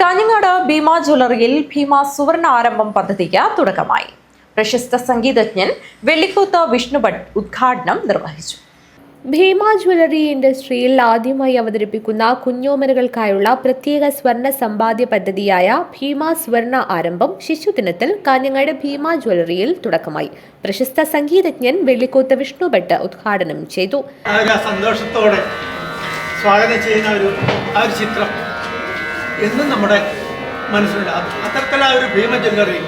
കാഞ്ഞങ്ങാട് ഭീമ ജ്വല്ലറിയിൽ ഭീമ സുവർണ ആരംഭം പദ്ധതിക്ക് തുടക്കമായി. പ്രശസ്ത സംഗീതജ്ഞൻ വെള്ളിക്കൂത്ത് വിഷ്ണുഭട്ട് ഉദ്ഘാടനം നിർവഹിച്ചു. ഭീമ ജ്വല്ലറി ഇൻഡസ്ട്രിയിൽ ആദ്യമായി അവതരിപ്പിക്കുന്ന കുഞ്ഞോമനകൾക്കായുള്ള പ്രത്യേക സ്വർണ സമ്പാദ്യ പദ്ധതിയായ ഭീമ സ്വർണ ആരംഭം ശിശുദിനത്തിൽ കാഞ്ഞങ്ങാട് ഭീമ ജ്വല്ലറിയിൽ തുടക്കമായി. പ്രശസ്ത സംഗീതജ്ഞൻ വെള്ളിക്കോത്ത് വിഷ്ണുഭട്ട് ഉദ്ഘാടനം ചെയ്തു. സന്തോഷത്തോടെ സ്വാഗതം ചെയ്യുന്ന ഒരു ആ ഒരു ചിത്രം. എന്നും നമ്മുടെ മനസ്സിലുണ്ട്. അത് അത്തരത്തിലുള്ള ഒരു ഭീമ ജ്വല്ലറി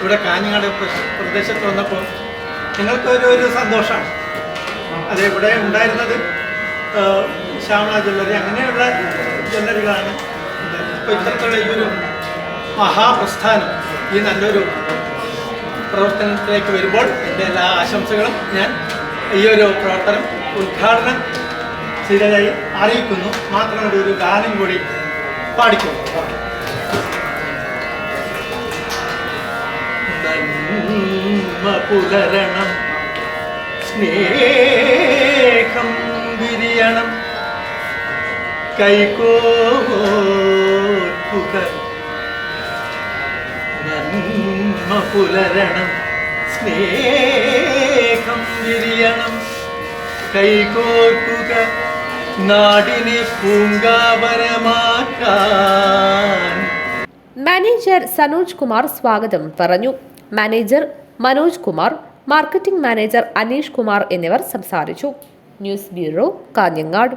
ഇവിടെ കാഞ്ഞങ്ങാട് പ്രദേശത്ത് വന്നപ്പോൾ ഞങ്ങൾക്ക് ഒരു സന്തോഷമാണ്. അത് ഇവിടെ ഉണ്ടായിരുന്നത് ശ്യാമള ജ്വല്ലറി. അങ്ങനെയുള്ള ജ്വല്ലറികളാണ് ഇപ്പോൾ ഇത്തരത്തിലുള്ള ഈ ഒരു മഹാപ്രസ്ഥാനം ഈ നല്ലൊരു പ്രവർത്തനത്തിലേക്ക് വരുമ്പോൾ എന്റെ എല്ലാ ആശംസകളും ഞാൻ ഈ ഒരു പ്രവർത്തനം ഉദ്ഘാടനം ചെയ്തതായി അറിയിക്കുന്നു. മാത്രമല്ല ഒരു ഗാനം കൂടി നന്മ പുലരണം സ്നേഹം വിരിയണം കൈകോർക്കുക. നന്മ പുലരണം സ്നേഹം വിരിയണം കൈകോർക്കുക. നാടിനെ പൂങ്കാവനമാക്കാൻ. മാനേജർ സനോജ് കുമാർ സ്വാഗതം പറഞ്ഞു. Manager Manoj Kumar marketing manager Aneesh Kumar എന്നിവർ സംസാരിച്ചു. News bureau Kanhangad.